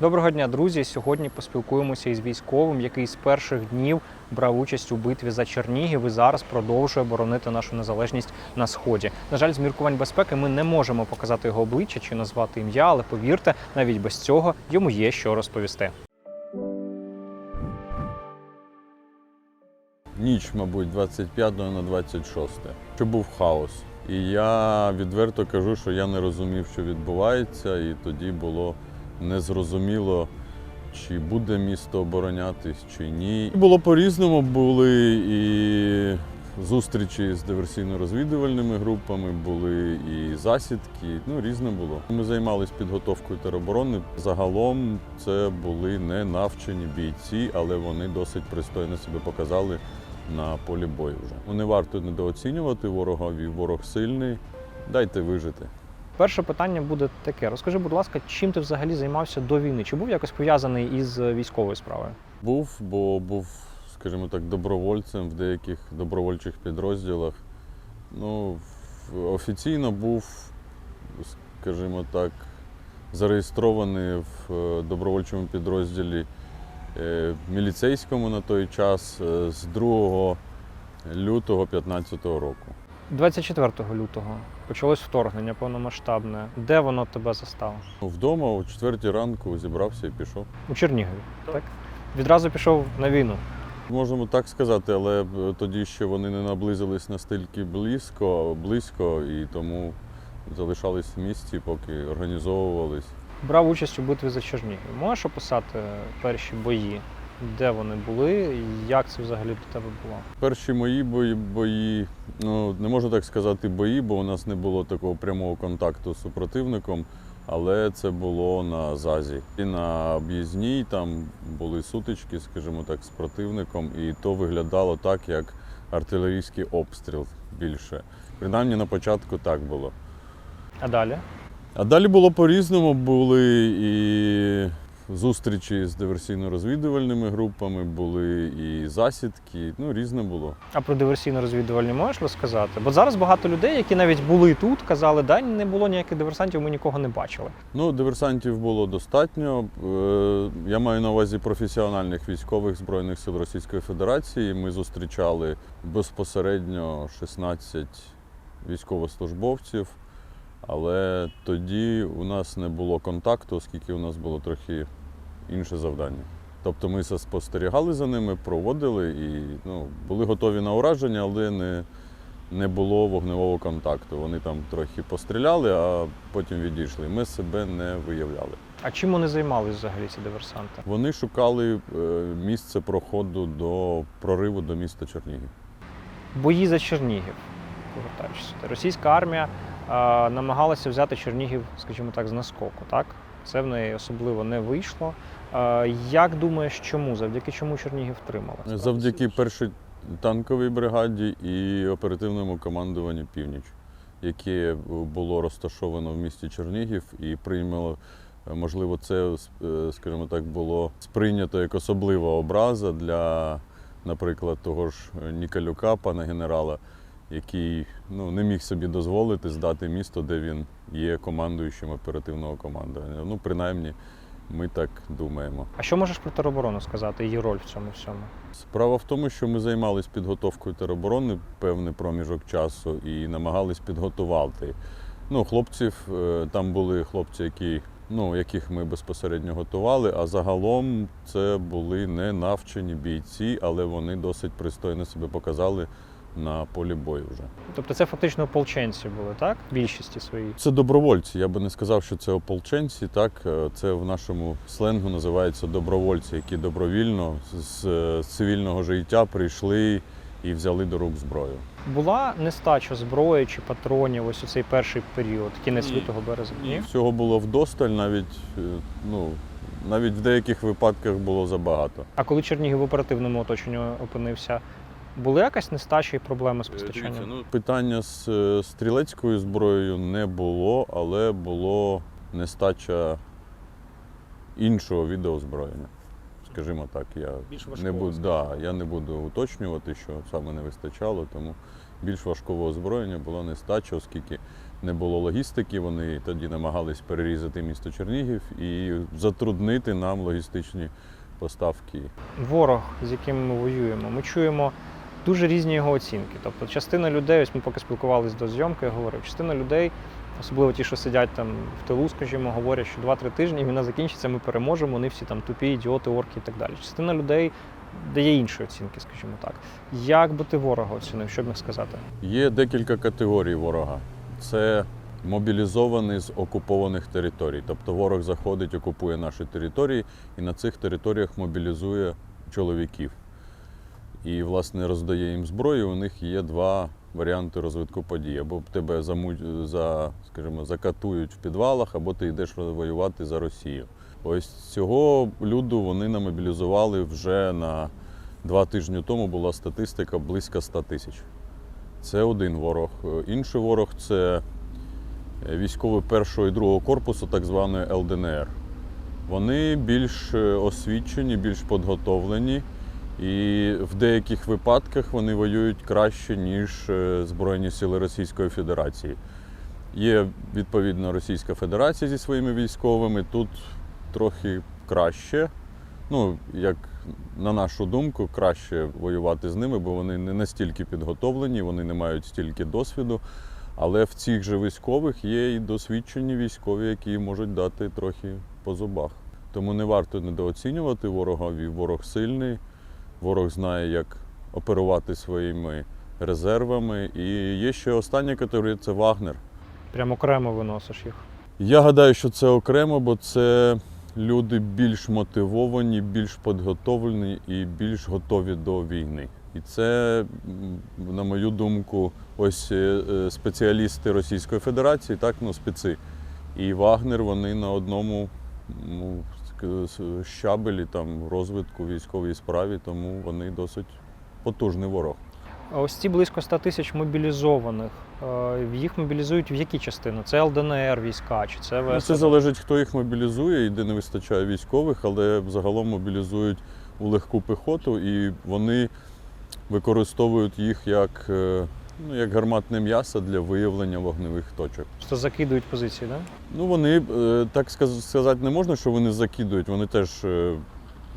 Доброго дня, друзі. Сьогодні поспілкуємося із військовим, який з перших днів брав участь у битві за Чернігів і зараз продовжує боронити нашу незалежність на сході. На жаль, з міркувань безпеки ми не можемо показати його обличчя чи назвати ім'я, але повірте, навіть без цього йому є що розповісти. Ніч, мабуть, 25 на 26. Що був хаос. І я відверто кажу, що я не розумів, що відбувається, і тоді було незрозуміло, чи буде місто оборонятись, чи ні. Було по-різному, були і зустрічі з диверсійно-розвідувальними групами, були і засідки. Ну, різне було. Ми займалися підготовкою тероборони. Загалом це були не навчені бійці, але вони досить пристойно себе показали на полі бою вже. Не варто недооцінювати ворога, ворог сильний. Дайте вижити. Перше питання буде таке: розкажи, будь ласка, чим ти взагалі займався до війни? Чи був якось пов'язаний із військовою справою? Був, бо був, скажімо так, добровольцем в деяких добровольчих підрозділах. Ну, офіційно був, скажімо так, зареєстрований в е, добровольчому підрозділі е, міліцейському на той час е, з 2 лютого 2015 року. 24 лютого почалось вторгнення повномасштабне. Де воно тебе застало? Вдома о 4 ранку зібрався і пішов. У Чернігові, так? Відразу пішов на війну. Можемо так сказати, але тоді ще вони не наблизились настільки близько, близько і тому залишались в місті, поки організовувались. Брав участь у битві за Чернігів. Можеш описати перші бої? Де вони були? Як це взагалі до тебе було? Перші мої бої, бої, ну не можу так сказати бої, бо у нас не було такого прямого контакту з супротивником, але це було на ЗАЗі. І на об'їзній там були сутички, скажімо так, з противником, і то виглядало так, як артилерійський обстріл більше. Принаймні на початку так було. А далі? А далі було по-різному. Були і зустрічі з диверсійно-розвідувальними групами, були і засідки. Ну, різне було. А про диверсійно-розвідувальні можеш розказати? Бо зараз багато людей, які навіть були тут, казали, да, не було ніяких диверсантів, ми нікого не бачили. Ну, диверсантів було достатньо. Е, Я маю на увазі професіональних військових Збройних сил Російської Федерації. Ми зустрічали безпосередньо 16 військовослужбовців, але тоді у нас не було контакту, оскільки у нас було трохи інше завдання. Тобто ми спостерігали за ними, проводили і ну, були готові на ураження, але не, не було вогневого контакту. Вони там трохи постріляли, а потім відійшли. Ми себе не виявляли. А чим вони займалися взагалі ці диверсанти? Вони шукали е, місце проходу до прориву до міста Чернігів. Бої за Чернігів. Повертаючись. Російська армія а, намагалася взяти Чернігів, скажімо так, з наскоку. Так? Це в неї особливо не вийшло. Як думаєш, чому? Завдяки чому Чернігів втримала? Завдяки першій танковій бригаді і оперативному командуванню Північ, яке було розташовано в місті Чернігів і приймало, е, можливо, це, е, скажімо так, було сприйнято як особлива образа для, наприклад, того ж Ніколюка, пана генерала, який ну, не міг собі дозволити здати місто, де він є командуючим оперативного командування. Ну, принаймні, ми так думаємо. А що можеш про тероборону сказати, її роль в цьому всьому? Справа в тому, що ми займалися підготовкою тероборони певний проміжок часу і намагались підготувати. Ну, хлопців, е, там були хлопці, які, ну, яких ми безпосередньо готували, а загалом це були не навчені бійці, але вони досить пристойно себе показали на полі бою вже. Тобто це фактично ополченці були, так? Більшості своїй. Це добровольці. Я би не сказав, що це ополченці. Так, Е, це в нашому сленгу називається добровольці, які добровільно з е, з цивільного життя прийшли і взяли до рук зброю. Була нестача зброї чи патронів ось у цей перший період, кінець лютого березня? Ні? Всього було вдосталь, навіть е, ну навіть в деяких випадках було забагато. А коли Чернігів в оперативному оточенні опинився, були якась нестача і проблеми з Е, постачанням? ну, питання з е, стрілецькою зброєю не було, але було нестача іншого відеозброєння, скажімо так, я Більш не буду, да, я не буду уточнювати, що саме не вистачало, тому більш важкого озброєння було нестача, оскільки не було логістики. Вони тоді намагались перерізати місто Чернігів і затруднити нам логістичні поставки. ворог, з яким ми воюємо, ми чуємо дуже різні його оцінки. Тобто, частина людей, ось ми поки спілкувалися до зйомки, я говорив, частина людей, особливо ті, що сидять там в тилу, скажімо, говорять, що 2-3 тижні війна закінчиться, ми переможемо, вони всі там тупі, ідіоти, орки і так далі. Частина людей дає інші оцінки, скажімо так. Як би ти ворога оцінив, що б міг сказати? Є декілька категорій ворога. Це мобілізований з окупованих територій. Тобто ворог заходить, окупує наші території і на цих територіях мобілізує чоловіків. І, власне, роздає їм зброю. У них є два варіанти розвитку подій. Або тебе заму- за, скажімо, закатують в підвалах, або ти йдеш воювати за Росію. Ось цього люду вони намобілізували вже на два тижні тому була статистика близько 100 тисяч. Це один ворог. Інший ворог це військові першого і другого корпусу, так званої ЛДНР. Вони більш е, освічені, більш підготовлені, і в деяких випадках вони воюють краще, ніж е, Збройні сили Російської Федерації. Є відповідно Російська Федерація зі своїми військовими. Тут трохи краще. Ну, як на нашу думку, краще воювати з ними, бо вони не настільки підготовлені, вони не мають стільки досвіду. Але в цих же військових є і досвідчені військові, які можуть дати трохи по зубах. Тому не варто недооцінювати ворога. Ворог сильний, ворог знає, як оперувати своїми резервами. І є ще остання категорія це Вагнер. Прямо окремо виносиш їх. Я гадаю, що це окремо, бо це люди більш мотивовані, більш підготовлені і більш готові до війни. І це, на мою думку, ось е, е, спеціалісти Російської Федерації, так, ну, специ. І Вагнер, вони на одному ну, щабелі там, розвитку військовій справі, тому вони досить потужний ворог. Ось ці близько 100 тисяч мобілізованих, е, їх мобілізують в які частини? Це ЛДНР війська, чи це Ну, ВС? це залежить, хто їх мобілізує і де не вистачає військових, але загалом мобілізують у легку піхоту, і вони використовують їх як, е, ну, як гарматне м'ясо для виявлення вогневих точок. Просто закидують позиції, так? Ну, вони е, так сказати не можна, що вони закидують, вони теж е,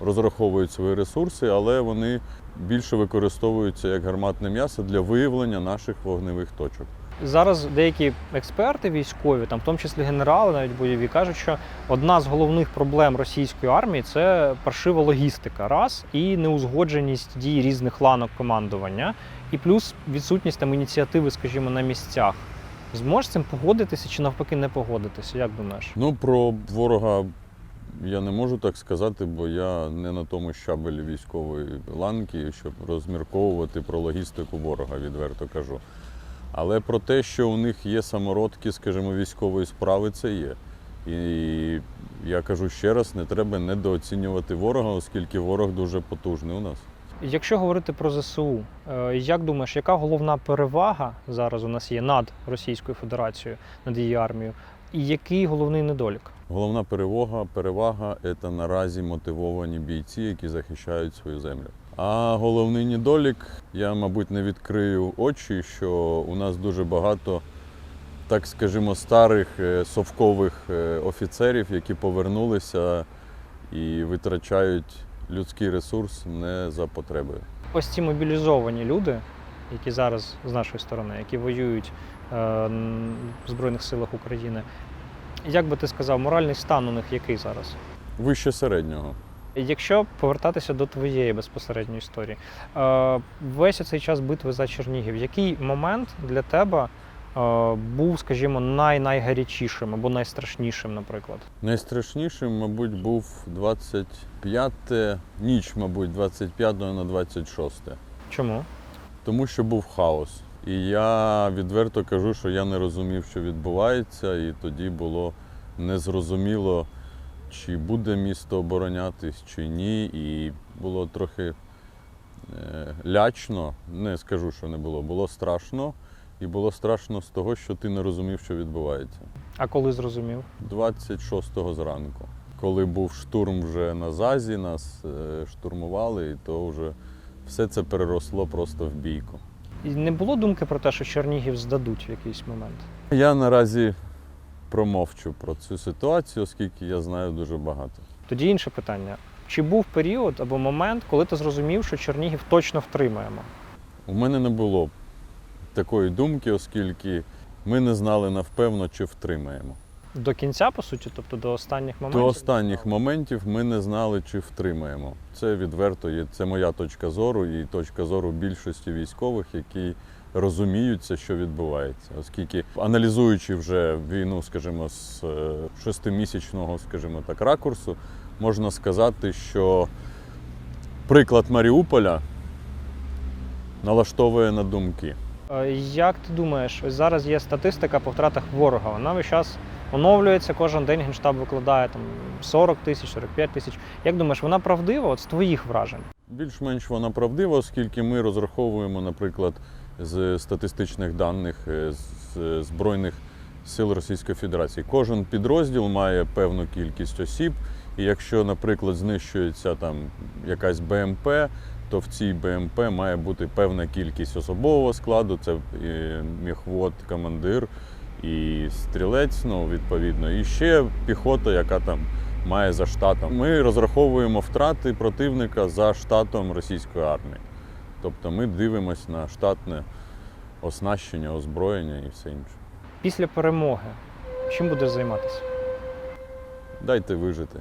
розраховують свої ресурси, але вони більше використовуються як гарматне м'ясо для виявлення наших вогневих точок. Зараз деякі експерти військові, там в тому числі генерали, навіть бойові, кажуть, що одна з головних проблем російської армії це паршива логістика, раз і неузгодженість дій різних ланок командування, і плюс відсутність там ініціативи, скажімо, на місцях. Зможеш з цим погодитися чи навпаки не погодитися? Як думаєш? Ну, про ворога я не можу так сказати, бо я не на тому щабелі військової ланки, щоб розмірковувати про логістику ворога, відверто кажу. Але про те, що у них є самородки, скажімо, військової справи, це є. І я кажу ще раз, не треба недооцінювати ворога, оскільки ворог дуже потужний у нас. Якщо говорити про ЗСУ, е, як думаєш, яка головна перевага зараз у нас є над Російською Федерацією, над її армією, і який головний недолік? Головна перевага, перевага це наразі мотивовані бійці, які захищають свою землю. А головний недолік, я, мабуть, не відкрию очі, що у нас дуже багато, так скажімо, старих е, совкових е, офіцерів, які повернулися і витрачають людський ресурс не за потребою. Ось ці мобілізовані люди, які зараз з нашої сторони, які воюють е, в Збройних силах України. Як би ти сказав, моральний стан у них який зараз? Вище середнього. Якщо повертатися до твоєї безпосередньої історії, е, весь цей час битви за Чернігів, який момент для тебе був, скажімо, най-найгарячішим або найстрашнішим, наприклад? Найстрашнішим, мабуть, був 25 ніч, мабуть, 25 на 26. Чому? Тому що був хаос. І я відверто кажу, що я не розумів, що відбувається, і тоді було незрозуміло, чи буде місто оборонятись, чи ні. І було трохи е, лячно, не скажу, що не було, було страшно. І було страшно з того, що ти не розумів, що відбувається. А коли зрозумів? 26-го зранку. коли був штурм вже на ЗАЗі, нас е, штурмували, і то вже все це переросло просто в бійку. І не було думки про те, що Чернігів здадуть в якийсь момент. Я наразі промовчу про цю ситуацію, оскільки я знаю дуже багато. Тоді інше питання: чи був період або момент, коли ти зрозумів, що Чернігів точно втримаємо? У мене не було такої думки, оскільки ми не знали напевно, чи втримаємо. До кінця, по суті, тобто до останніх моментів? До останніх моментів ми не знали, чи втримаємо. Це відверто є. Це моя точка зору і точка зору більшості військових, які розуміються, що відбувається. Оскільки аналізуючи вже війну, скажімо, з е, шестимісячного, скажімо так, ракурсу, можна сказати, що приклад Маріуполя налаштовує на думки. Е, Як ти думаєш, ось зараз є статистика по втратах ворога. Вона весь час оновлюється, кожен день Генштаб викладає там 40 тисяч, 45 тисяч. Як думаєш, вона правдива от з твоїх вражень? Більш-менш вона правдива, оскільки ми розраховуємо, наприклад, з статистичних даних е, з Збройних сил Російської Федерації. Кожен підрозділ має певну кількість осіб, і якщо, наприклад, знищується там якась БМП, то в цій БМП має бути певна кількість особового складу, це міхвод, командир і стрілець, ну, відповідно, і ще піхота, яка там має за штатом. Ми розраховуємо втрати противника за штатом російської армії. Тобто ми дивимося на штатне оснащення, озброєння і все інше. Після перемоги чим будеш займатися? Дайте вижити.